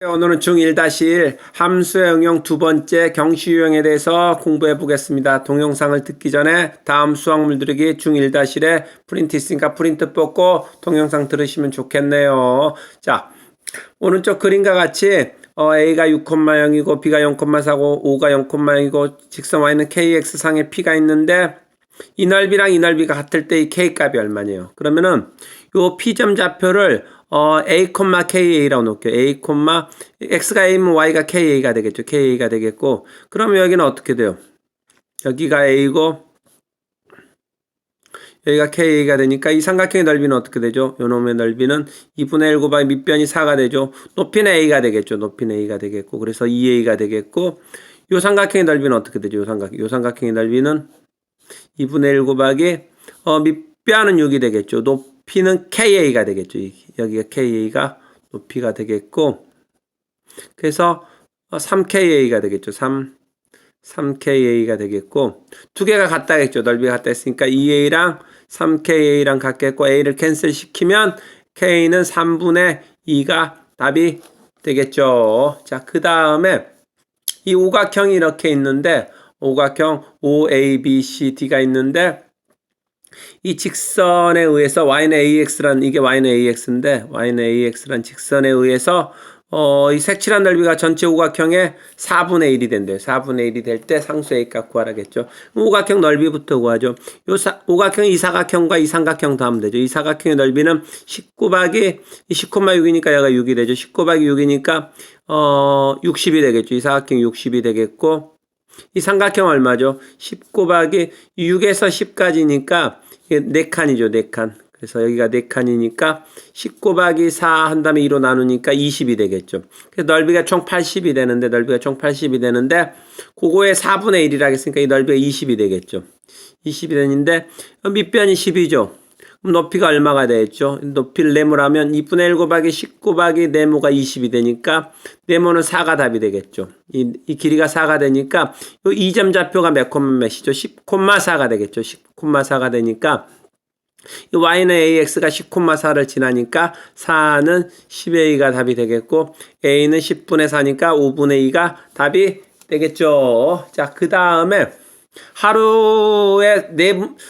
오늘은 중1-1 함수의 응용 두 번째 경시 유형에 대해서 공부해 보겠습니다. 동영상을 듣기 전에 다음 수학 물 들으기 중1-1에 프린트 있으니까 프린트 뽑고 동영상 들으시면 좋겠네요. 자, 오른쪽 그림과 같이 어, A가 6,0이고 B가 0,4고 O가 0,0이고 직선 Y는 KX 상에 P가 있는데 이 넓이랑 이 넓이가 같을 때 이 K 값이 얼마냐요? 그러면은 요 P점 좌표를 어, A, KA라고 놓을게요. A, X가 A면 Y가 KA가 되겠죠. KA가 되겠고. 그러면 여기는 어떻게 돼요? 여기가 A고, 여기가 KA가 되니까 이 삼각형의 넓이는 어떻게 되죠? 요 놈의 넓이는 2분의 1 곱하기 밑변이 4가 되죠. 높이는 A가 되겠죠. 높이는 A가 되겠고. 그래서 2A가 되겠고, 요 삼각형의 넓이는 어떻게 되죠? 요 삼각형. 요 삼각형의 넓이는 2분의 1 곱하기, 어, 밑변은 6이 되겠죠. 높 이는 KA가 되겠죠. 여기가 KA가 높이가 되겠고, 그래서 3KA가 되겠죠. 3, 3KA가 되겠고, 두 개가 같다겠죠. 넓이가 같다 했으니까 2A랑 3KA랑 같겠고, A를 캔슬 시키면 K는 3분의 2가 답이 되겠죠. 자, 그 다음에 이 오각형이 이렇게 있는데, 오각형 OABCD가 있는데, 이 직선에 의해서 y는 ax라는 이게 y는 ax인데 y는 ax라는 직선에 의해서 어, 이 색칠한 넓이가 전체 오각형의 4분의 1이 된대요. 4분의 1이 될 때 상수 A 값 구하라겠죠. 오각형 넓이부터 구하죠. 요 사, 오각형 이 사각형과 이 삼각형 더하면 되죠. 이 사각형의 넓이는 10 곱하기 10, 6이니까 얘가 6이 되죠. 10 곱하기 6이니까 어, 60이 되겠죠. 이 사각형 60이 되겠고 이 삼각형 얼마죠? 10 곱하기 6에서 10까지니까 이게 네 칸이죠, 네 칸. 그래서 여기가 네 칸이니까 10 곱하기 4 한 다음에 2로 나누니까 20이 되겠죠. 그래서 넓이가 총 80이 되는데, 넓이가 총 80이 되는데, 그거의 4분의 1이라 했으니까 이 넓이가 20이 되겠죠. 20이 되는데, 밑변이 10이죠. 높이가 얼마가 되겠죠? 높이를 네모라면 2분의 1 곱하기 10 곱하기 네모가 20이 되니까 네모는 4가 답이 되겠죠. 이, 이 길이가 4가 되니까 이 2점 좌표가 몇 콤마 몇이죠? 10 콤마 4가 되겠죠. 10 콤마 4가 되니까 이 y는 ax가 10,4를 지나니까 4는 10a가 답이 되겠고 a는 10분의 4니까 5분의 2가 답이 되겠죠. 자, 그 다음에 하루에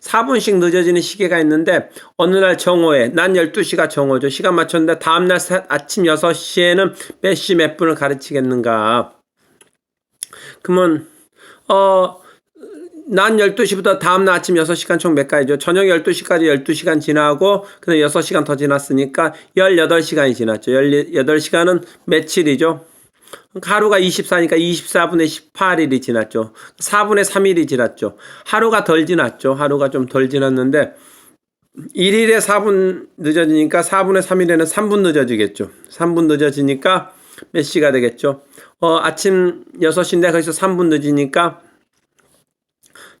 4, 4분씩 늦어지는 시계가 있는데 어느 날 정오에 난 12시가 정오죠. 시간 맞췄는데 다음 날 아침 6시에는 몇 시 몇 분을 가르치겠는가. 그러면 어, 난 12시부터 다음날 아침 6시간 총 몇 가지죠? 저녁 12시까지 12시간 지나고 그다음 6시간 더 지났으니까 18시간이 지났죠. 18시간은 며칠이죠? 하루가 24니까 24분의 18일이 지났죠. 4분의 3일이 지났죠. 하루가 덜 지났죠. 하루가 좀 덜 지났는데 1일에 4분 늦어지니까 4분의 3일에는 3분 늦어지겠죠. 3분 늦어지니까 몇 시가 되겠죠. 어, 아침 6시인데 거기서 3분 늦으니까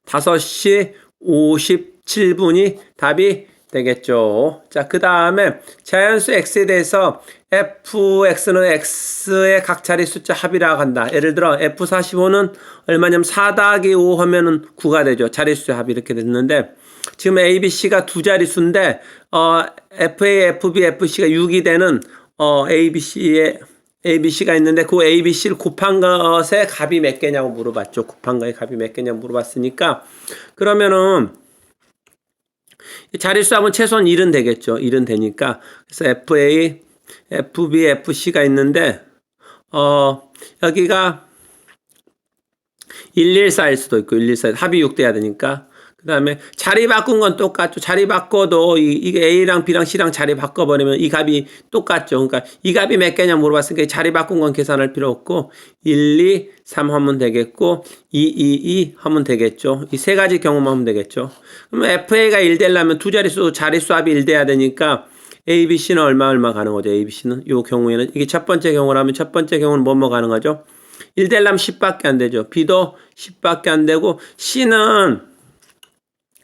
5시 57분이 답이 되겠죠. 자, 그 다음에 자연수 x에 대해서 fx는 x의 각 자리 숫자 합이라고 한다. 예를 들어 f45는 얼마냐면 4 더하기 5 하면은 9가 되죠. 자리수 합이 이렇게 됐는데 지금 abc가 두 자리수인데 어 fa, fb, fc가 6이 되는 어 abc의 ABC가 있는데 그 ABC를 곱한 것의 값이 몇 개냐고 물어봤죠. 곱한 거의 값이 몇 개냐고 물어봤으니까 그러면은 자릿수 하면 최소한 1은 되겠죠. 1은 되니까. 그래서 FA, FB, FC가 있는데, 어, 여기가 114일 수도 있고, 114. 합이 6 돼야 되니까. 그 다음에 자리 바꾼 건 똑같죠. 자리 바꿔도 이, 이게 A랑 B랑 C랑 자리 바꿔버리면 이 값이 똑같죠. 그러니까 이 값이 몇 개냐 물어봤으니까 자리 바꾼 건 계산할 필요 없고 1, 2, 3 하면 되겠고 2, 2, 2 하면 되겠죠. 이 세 가지 경우만 하면 되겠죠. 그러면 FA가 1 되려면 두 자릿수 자릿수 합이 1 돼야 되니까 A, B, C는 얼마 얼마 가능하죠. A, B, C는 이 경우에는 이게 첫 번째 경우라면 첫 번째 경우는 뭐뭐 가능하죠. 1 되려면 10밖에 안 되죠. B도 10밖에 안 되고 C는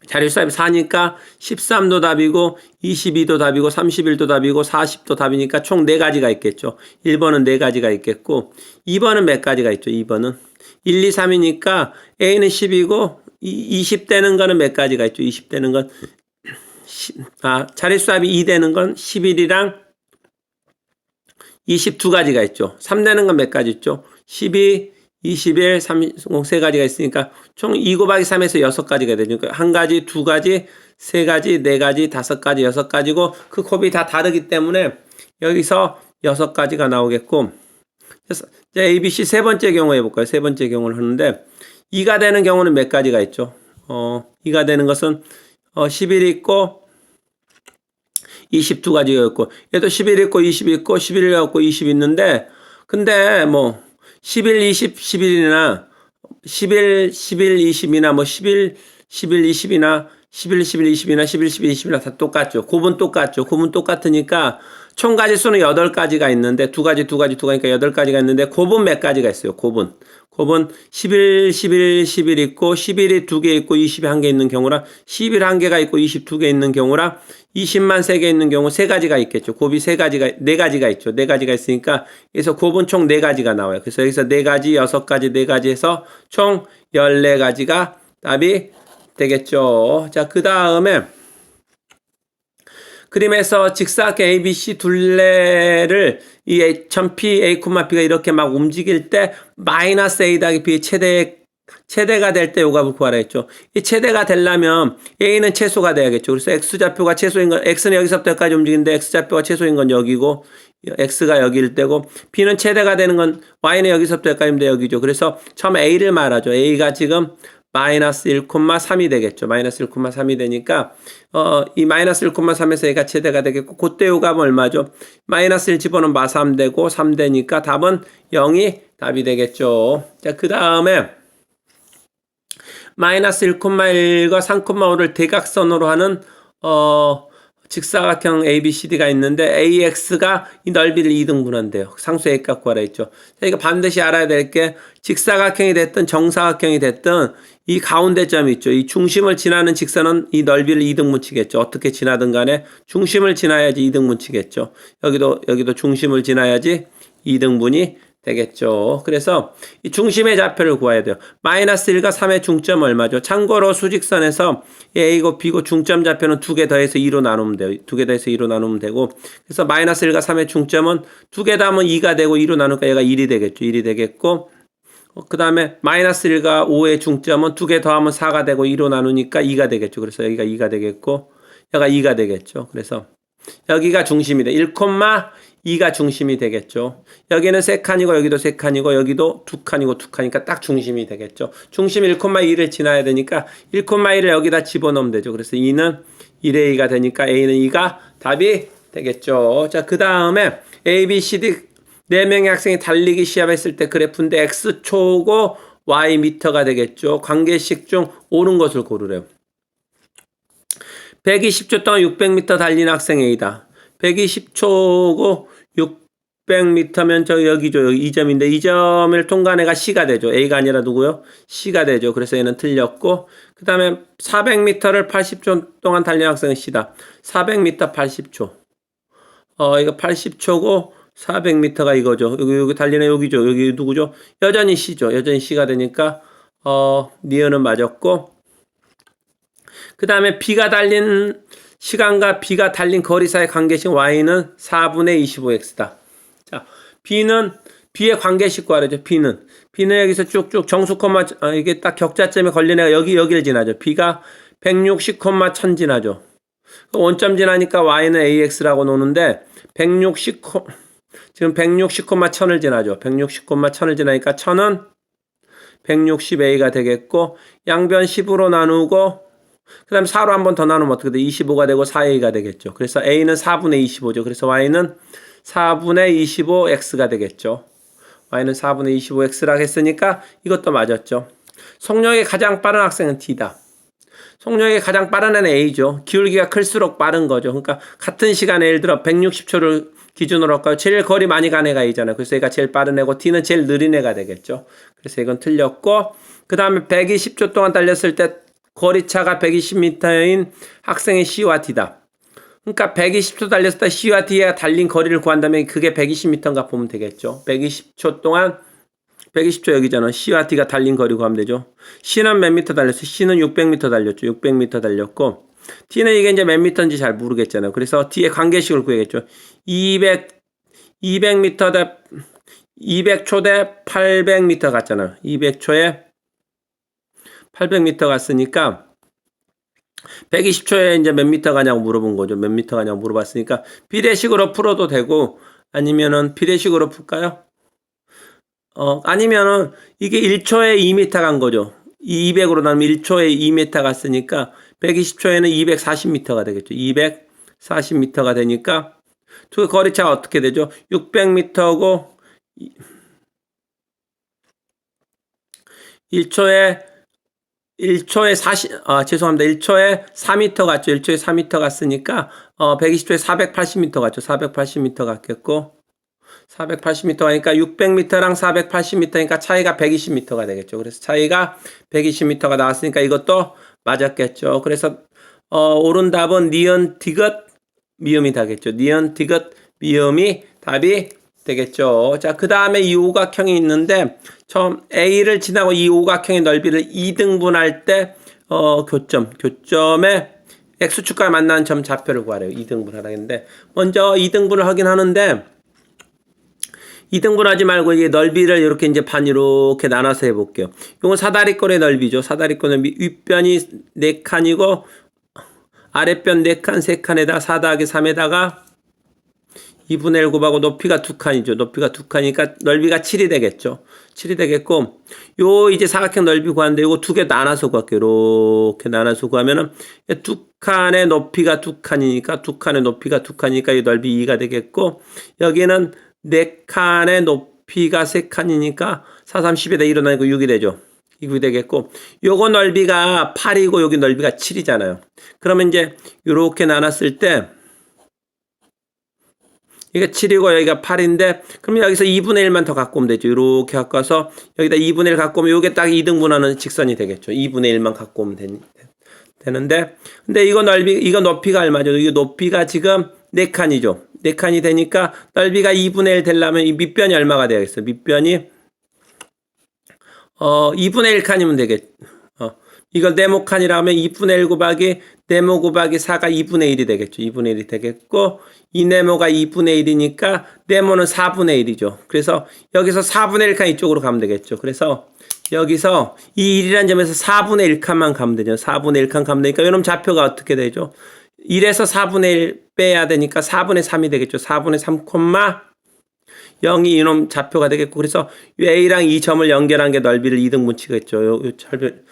자릿수합이 4니까 13도 답이고 22도 답이고 31도 답이고 40도 답이니까 총 4가지가 있겠죠. 1번은 4가지가 있겠고 2번은 몇 가지가 있죠. 2번은 1, 2, 3이니까 A는 10이고 20 되는 거는 몇 가지가 있죠. 20 되는 건 아, 자릿수합이 2 되는 건 11이랑 22가지가 있죠. 3 되는 건 몇 가지 있죠? 12, 21, 30, 세 가지가 있으니까 총 2 곱하기 3에서 6가지가 되죠. 그러니까 한 가지, 두 가지, 세 가지, 네 가지, 다섯 가지, 여섯 가지고 그 곱이 다 다르기 때문에 여기서 여섯 가지가 나오겠고 그래서 이제 ABC 세 번째 경우 해볼까요? 세 번째 경우를 하는데 2가 되는 경우는 몇 가지가 있죠? 어, 2가 되는 것은 어, 11 있고 22가지가 있고 얘도 11 있고 20 있고 11 있고 20 있는데 근데 뭐 11, 20, 11이나 11, 11, 20이나 뭐 11, 11, 20이나 11, 11, 20이나 11, 11, 20이나 다 똑같죠. 곱은 똑같죠. 곱은 똑같으니까 총 가지 수는 8가지가 있는데 두 가지, 두 가지, 두 가지니까 8가지가 있는데 곱은 몇 가지가 있어요. 곱은. 곱은 11, 11, 11 있고 11이 두 개 있고 20이 한 개 있는 경우랑 11 한 개가 있고 22개 있는 경우랑 20만 세 개 있는 경우 세 가지가 있겠죠. 곱이 세 가지가 네 가지가 있죠. 네 가지가 있으니까 그래서 곱은 총 네 가지가 나와요. 그래서 여기서 네 가지, 여섯 가지, 네 가지 해서 총 14가지가 답이 되겠죠. 자, 그다음에 그림에서 직사각형 ABC 둘레를 이 점P A, B가 이렇게 막 움직일 때 마이너스 A 더하기 B 최대 최대가 될 때 요값을 구하라 했죠. 이 최대가 되려면 A는 최소가 돼야겠죠. 그래서 X 좌표가 최소인 건 X는 여기서부터 여기까지 움직이는데 X 좌표가 최소인 건 여기고 X가 여기일 때고 B는 최대가 되는 건 Y는 여기서부터 여기까지인데 여기죠. 그래서 처음 A를 말하죠. A가 지금 마이너스 1,3이 되겠죠. 마이너스 1,3이 되니까 어, 이 마이너스 1,3에서 얘가 최대가 되겠고 그때 요 값은 얼마죠? 마이너스 1 집어넣으면 마3 되고 3 되니까 답은 0이 답이 되겠죠. 자, 그 다음에 마이너스 1,1과 3,5를 대각선으로 하는 어, 직사각형 ABCD가 있는데 AX가 이 넓이를 2등분한대요. 상수 A 값 구하라 했죠. 자, 이거 반드시 알아야 될 게 직사각형이 됐든 정사각형이 됐든 이 가운데 점이 있죠. 이 중심을 지나는 직선은 이 넓이를 2등분 치겠죠. 어떻게 지나든 간에 중심을 지나야지 2등분 치겠죠. 여기도 여기도 중심을 지나야지 2등분이 되겠죠. 그래서 이 중심의 좌표를 구해야 돼요. 마이너스 1과 3의 중점 얼마죠? 참고로 수직선에서 A고 B고 중점 좌표는 두 개 더해서 2로 나누면 돼요. 두 개 더해서 2로 나누면 되고 그래서 마이너스 1과 3의 중점은 두개 더하면 2가 되고 2로 나누니까 얘가 1이 되겠죠. 1이 되겠고 그 다음에 마이너스 1과 5의 중점은 두 개 더하면 4가 되고 2로 나누니까 2가 되겠죠. 그래서 여기가 2가 되겠고 여기가 2가 되겠죠. 그래서 여기가 중심이다. 1,2가 중심이 되겠죠. 여기는 세 칸이고 여기도 세 칸이고 여기도 두 칸이고 두 칸이니까 딱 중심이 되겠죠. 중심 1,2를 지나야 되니까 1,2를 여기다 집어넣으면 되죠. 그래서 2는 1의 2가 되니까 A는 2가 답이 되겠죠. 자, 그 다음에 A, B, C, D 네 명의 학생이 달리기 시합했을 때 그래프인데 X초고 Y 미터가 되겠죠. 관계식 중 옳은 것을 고르래요. 120초 동안 600m 달린 학생 A다. 120초고 600m면 저 여기죠. 여기 2점인데 2점을 통과한 애가 C가 되죠. A가 아니라 누구요? C가 되죠. 그래서 얘는 틀렸고 그 다음에 400m를 80초 동안 달린 학생은 C다. 400m 80초. 어 이거 80초고 400m가 이거죠. 여기 여기 달리는 여기죠. 여기 누구죠? 여전히 C죠. 여전히 C가 되니까 어 니은은 맞았고 그 다음에 B가 달린 시간과 B가 달린 거리 사이 관계식 Y는 4분의 25X다. 자, B는 B의 관계식 구하래죠. B는 B는 여기서 쭉쭉 정수 콤마 아, 이게 딱 격자점에 애가 여기 여기를 지나죠. B가 160 콤마 1000 지나죠. 원점 지나니까 Y는 AX라고 노는데 160콤 지금 160 콤마 1000을 지나죠. 160 콤마 1000을 지나니까 1000은 160A가 되겠고 양변 10으로 나누고 그 다음에 4로 한 번 더 나누면 어떻게 돼? 25가 되고 4A가 되겠죠. 그래서 A는 4분의 25죠. 그래서 Y는 4분의 25X가 되겠죠. Y는 4분의 25X라고 했으니까 이것도 맞았죠. 속력이 가장 빠른 학생은 T다. 속력이 가장 빠른 애는 A죠. 기울기가 클수록 빠른 거죠. 그러니까 같은 시간에 예를 들어 160초를 기준으로 할까요? 제일 거리 많이 간 애가 A잖아요. 그래서 얘가 제일 빠른 애고 T는 제일 느린 애가 되겠죠. 그래서 이건 틀렸고 그 다음에 120초 동안 달렸을 때 거리차가 120m인 학생의 C와 D다. 그러니까 120초 달렸을 때 C와 D가 달린 거리를 구한다면 그게 120m인가 보면 되겠죠. 120초 동안 120초 여기잖아. C와 D가 달린 거리 구하면 되죠. C는 몇 미터 달렸어? C는 600m 달렸죠. 600m 달렸고 T는 이게 이제 몇 미터인지 잘 모르겠잖아요. 그래서 D의 관계식을 구해야겠죠. 200 200m 대 200초 대 800m 갔잖아요. 200초에 800m 갔으니까 120초에 이제 몇 미터 가냐고 물어본 거죠. 몇 미터 가냐고 물어봤으니까 비례식으로 풀어도 되고 아니면은 비례식으로 풀까요? 어, 아니면은 이게 1초에 2m 간 거죠. 200으로 나누면 1초에 2m 갔으니까 120초에는 240m가 되겠죠. 240m가 되니까 두 거리차가 어떻게 되죠? 600m고 1초에 1초에 40, 아, 죄송합니다. 1초에 4m 갔죠. 1초에 4m 갔으니까, 어, 120초에 480m 갔죠. 480m 갔겠고, 480m 하니까 600m랑 480m니까 차이가 120m가 되겠죠. 그래서 차이가 120m가 나왔으니까 이것도 맞았겠죠. 그래서, 어, 옳은 답은 니은 디귿 미음이 되겠죠. 니은 디귿 미음이 답이 되겠죠. 자, 그 다음에 이 오각형이 있는데, 처음 A를 지나고 이 오각형의 넓이를 2등분할 때, 어, 교점, 교점에 X축과 만나는 점 좌표를 구하래요. 2등분 하라는데, 먼저 2등분을 하긴 하는데, 2등분 하지 말고 이 넓이를 이렇게 이제 반 이렇게 나눠서 해볼게요. 이건 사다리꼴의 넓이죠. 사다리꼴 넓이 윗변이 4칸이고, 아랫변 4칸, 3칸에다 4 더하기 3에다가 2분의 1 곱하고 높이가 두 칸이죠. 높이가 두 칸이니까 넓이가 7이 되겠죠. 7이 되겠고, 요 이제 사각형 넓이 구하는데 요거 두 개 나눠서 구할게요. 이렇게 나눠서 구하면은 두 칸의 높이가 두 칸이니까 두 칸의 높이가 두 칸이니까 이 넓이 2가 되겠고, 여기는 네 칸의 높이가 세 칸이니까 4, 3, 10에다 1로 나니까 6이 되죠. 6이 되겠고, 요거 넓이가 8이고 여기 넓이가 7이잖아요. 그러면 이제 요렇게 나눴을 때, 이게 7이고 여기가 8인데 그럼 여기서 2분의 1만 더 갖고 오면 되죠. 이렇게 와서 여기다 2분의 1 갖고 오면 이게 딱 2등분하는 직선이 되겠죠. 2분의 1만 갖고 오면 되는데 근데 이거 넓이 이거 높이가 얼마죠? 이거 높이가 지금 4칸이죠. 4칸이 되니까 넓이가 2분의 1 되려면 이 밑변이 얼마가 되겠어요? 밑변이 어 2분의 1칸이면 되겠 어 이걸 네모칸이라면 2분의 1 곱하기 네모 곱하기 4가 2분의 1이 되겠죠. 2분의 1이 되겠고 이 네모가 2분의 1이니까 네모는 4분의 1이죠. 그래서 여기서 4분의 1칸 이쪽으로 가면 되겠죠. 그래서 여기서 이 1이라는 점에서 4분의 1칸만 가면 되죠. 4분의 1칸 가면 되니까 이놈 좌표가 어떻게 되죠? 1에서 4분의 1 빼야 되니까 4분의 3이 되겠죠. 4분의 3 콤마 0이 이놈 좌표가 되겠고 그래서 A랑 이 점을 연결한 게 넓이를 2등분 치겠죠. 요, 요 철별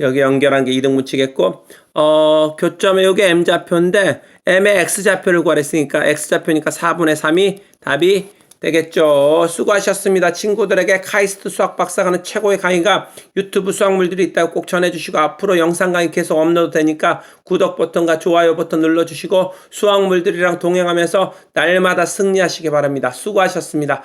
여기 연결한 게 2등분 치겠고 어 교점에 요게 M 좌표인데 M의 X 좌표를 구하랬으니까 X 좌표니까 4분의 3이 답이 되겠죠. 수고하셨습니다. 친구들에게 카이스트 수학 박사가 하는 최고의 강의가 유튜브 수학물들이 있다고 꼭 전해주시고 앞으로 영상 강의 계속 업로드 되니까 구독 버튼과 좋아요 버튼 눌러주시고 수학물들이랑 동행하면서 날마다 승리하시기 바랍니다. 수고하셨습니다.